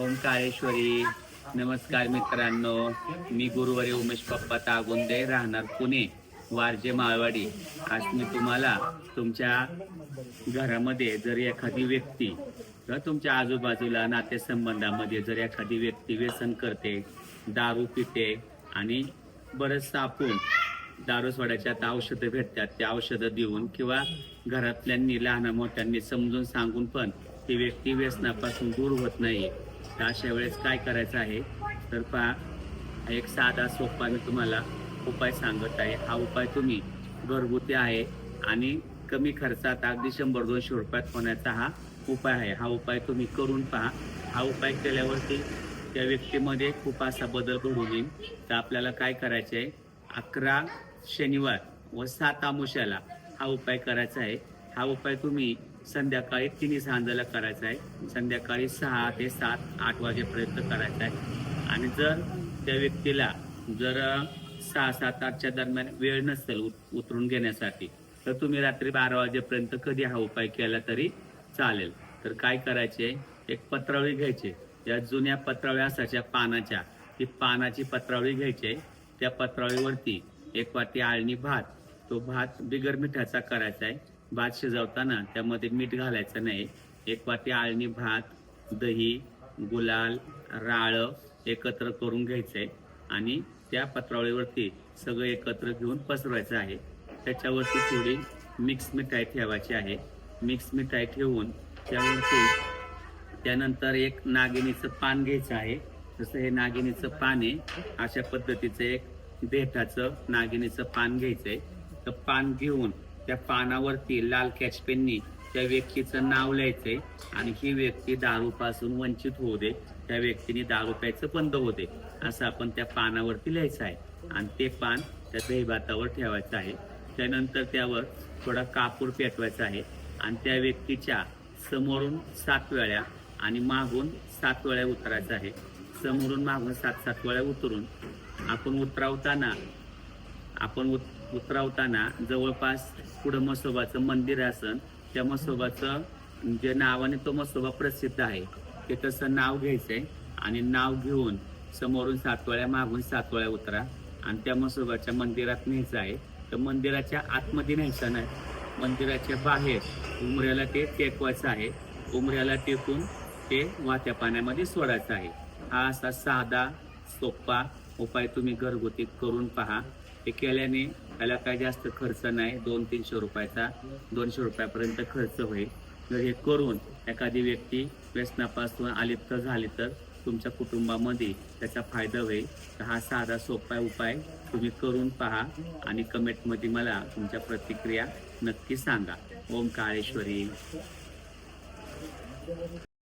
ओंकारेश्वरी नमस्कार मित्रांनो. मी गुरुवारी उमेश पप्पा तागुंदे राहणार पुणे वारजे माळवाडी. आज मी तुम्हाला तुमच्या घरामध्ये जर एखादी व्यक्ती किंवा तुमच्या आजूबाजूला नातेसंबंधामध्ये जर एखादी व्यक्ती व्यसन करते दारू पिते आणि बरंचसं आपण दारू सोडायच्या आता औषधं भेटतात त्या औषधं देऊन किंवा घरातल्यांनी लहान मोठ्यांनी समजून सांगून पण ती व्यक्ती व्यसनापासून दूर होत नाही. तर अशा वेळेस काय करायचं आहे? तर पहा एक साधा सोपा मी तुम्हाला उपाय सांगत आहे. हा उपाय तुम्ही घरगुती आहे आणि कमी खर्चात अगदी शंभर दोनशे रुपयात होण्याचा हा उपाय आहे. हा उपाय तुम्ही करून पहा. हा उपाय केल्यावरती त्या व्यक्तीमध्ये खूप असा बदल घडून येईल. तर आपल्याला काय करायचे आहे अकरा शनिवार व सात आमुष्याला हा उपाय करायचा आहे. हा उपाय तुम्ही संध्याकाळी तिन्ही सांजाला करायचं आहे. संध्याकाळी सहा ते सात आठ वाजेपर्यंत करायचा आहे. आणि जर त्या व्यक्तीला जर सहा सात आठच्या दरम्यान वेळ नसेल उत- उतरून घेण्यासाठी तर तुम्ही रात्री बारा वाजेपर्यंत कधी हा उपाय केला तरी चालेल. तर काय करायचे? एक पत्रावळी घ्यायचे. या जुन्या पत्रावळ्या असायच्या पानाच्या. ती पानाची पत्रावळी घ्यायची. त्या पत्रावळीवरती एक वाटी आळणी भात तो भात बिगर मिठाचा करायचा आहे. भात शिजवताना त्यामध्ये मीठ घालायचं नाही. एक वाटी आळणी भात दही गुलाल राळ एकत्र करून घ्यायचंय आणि त्या पत्रावळीवरती सगळं एकत्र घेऊन पसरवायचं आहे. त्याच्यावरती थोडी मिक्स मिठाई ठेवायची आहे. मिक्स मिठाई ठेवून त्यावरती त्यानंतर एक नागिनीचं पान घ्यायचं आहे. जसं हे नागिनीचं पान आहे अशा पद्धतीचं एक देठाचं नागिनीचं पान घ्यायचंय. तर पान घेऊन त्या पानावरती लाल कॅचपेननी त्या व्यक्तीचं नाव लिहायचंय आणि ही व्यक्ती दारूपासून वंचित होऊ दे त्या व्यक्तीने दारू प्यायचं बंद होऊ दे असं आपण त्या पानावरती लिहायचं आहे. आणि ते पान त्या दहीभातावर ठेवायचं आहे. त्यानंतर त्यावर थोडा कापूर पेटवायचा आहे. आणि त्या व्यक्तीच्या समोरून सात वेळा आणि मागून सात वेळा उतरायचं आहे. समोरून मागून सात सात वेळा उतरून आपण उतरवताना आपण उत उतरवताना जवळपास पुढं मसोबाचं मंदिर असन त्या मसोबाचं जे नावाने तो मसोबा प्रसिद्ध आहे. ते तसं नाव घ्यायचंय आणि नाव घेऊन समोरून सात मागून सात उतरा. आणि त्या मसोबाच्या मंदिरात न्यायचं आहे. तर मंदिराच्या आतमध्ये न्यायचं नाही. मंदिराच्या बाहेर उमऱ्याला ते टेकवायचं आहे. उमऱ्याला टेकून ते वाहत्या पाण्यामध्ये सोडायचं आहे. हा असा साधा सोपा उपाय तुम्ही घरगुती करून पहा. हे केल्याने त्याला काय जास्त खर्च नाही. दोन तीनशे रुपयाचा दोनशे रुपयापर्यंत खर्च होईल. जर हे करून एखादी व्यक्ती व्यसनापासून अलिप्त झाली तर तुमच्या कुटुंबामध्ये त्याचा फायदा होईल. तर हा साधा सोपा उपाय तुम्ही करून पहा आणि कमेंटमध्ये मला तुमच्या प्रतिक्रिया नक्की सांगा. ओम काळेश्वरी.